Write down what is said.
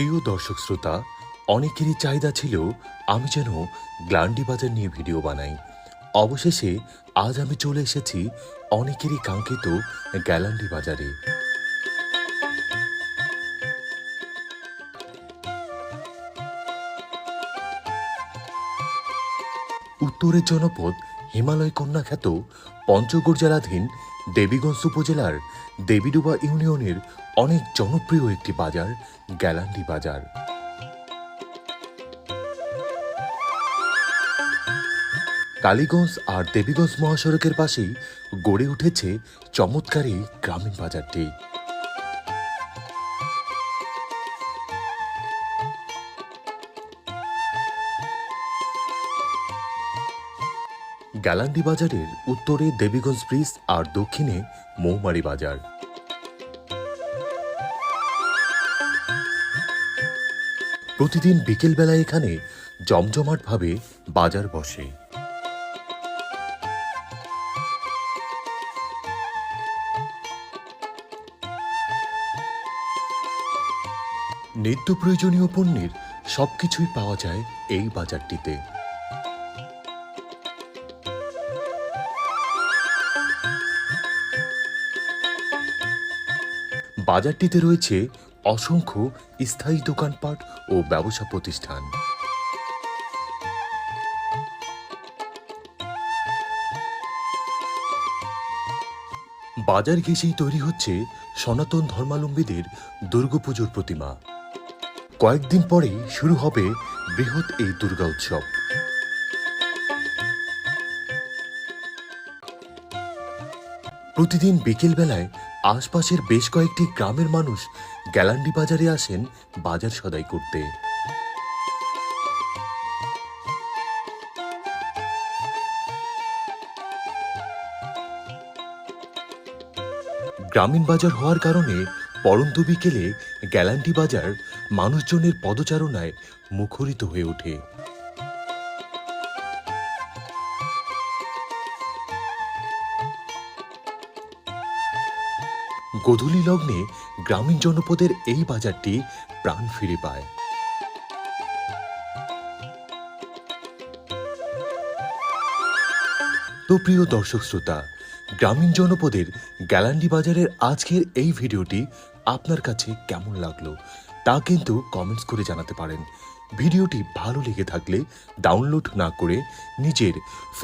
প্রিয় দর্শক শ্রোতা, অনেকেরই চাহিদা ছিল, আমি যেন গ্লান্ডি বাজার নিয়ে ভিডিও বানাই। অবশেষে আজ আমি চলে এসেছি অনেকেরই কাঙ্ক্ষিত গ্যালান্ডি বাজারে। উত্তরের জনপদ হিমালয় কন্যা খ্যাত পঞ্চগড় জেলাধীন দেবীগঞ্জ উপজেলার দেবীডুবা ইউনিয়নের অনেক জনপ্রিয় একটি বাজার, গ্যালান্ডি বাজার। কালীগঞ্জ আর দেবীগঞ্জ মহাসড়কের পাশেই গড়ে উঠেছে চমৎকারী গ্রামীণ বাজারটি। গ্যালান্ডি বাজারের উত্তরে দেবীগঞ্জ ব্রিজ আর দক্ষিণে মৌমারি বাজার। প্রতিদিন বিকেলবেলা এখানে জমজমাটভাবে বাজার বসে। নিত্য প্রয়োজনীয় পণ্যের সবকিছুই পাওয়া যায় এই বাজারটিতে। বাজারটিতে রয়েছে অসংখ্য স্থায়ী দোকানপাট ও ব্যবসা প্রতিষ্ঠান। বাজার ঘেঁষেই তৈরি হচ্ছে সনাতন ধর্মাবলম্বীদের দুর্গাপুজোর প্রতিমা। কয়েকদিন পরেই শুরু হবে বৃহৎ এই দুর্গা উৎসব। প্রতিদিন বিকেল বেলায় আশপাশের বেশ কয়েকটি গ্রামের মানুষ গ্যালান্ডি বাজারে আসেন বাজার সদাই করতে। গ্রামীণ বাজার হওয়ার কারণে পরন্ত বিকেলে গ্যালান্ডি বাজার মানুষজনের পদচারণায় মুখরিত হয়ে ওঠে। গোধূলি লগ্নে গ্রামীণ জনপদের এই বাজারটি প্রাণ ফিরে পায়। তো প্রিয় দর্শক শ্রোতা, গ্রামীণ জনপদের গ্যালান্ডি বাজারের আজকের এই ভিডিওটি আপনার কাছে কেমন লাগল তা কিন্তু কমেন্টস করে জানাতে পারেন। ভিডিওটি ভালো লেগে থাকলে ডাউনলোড না করে নিজের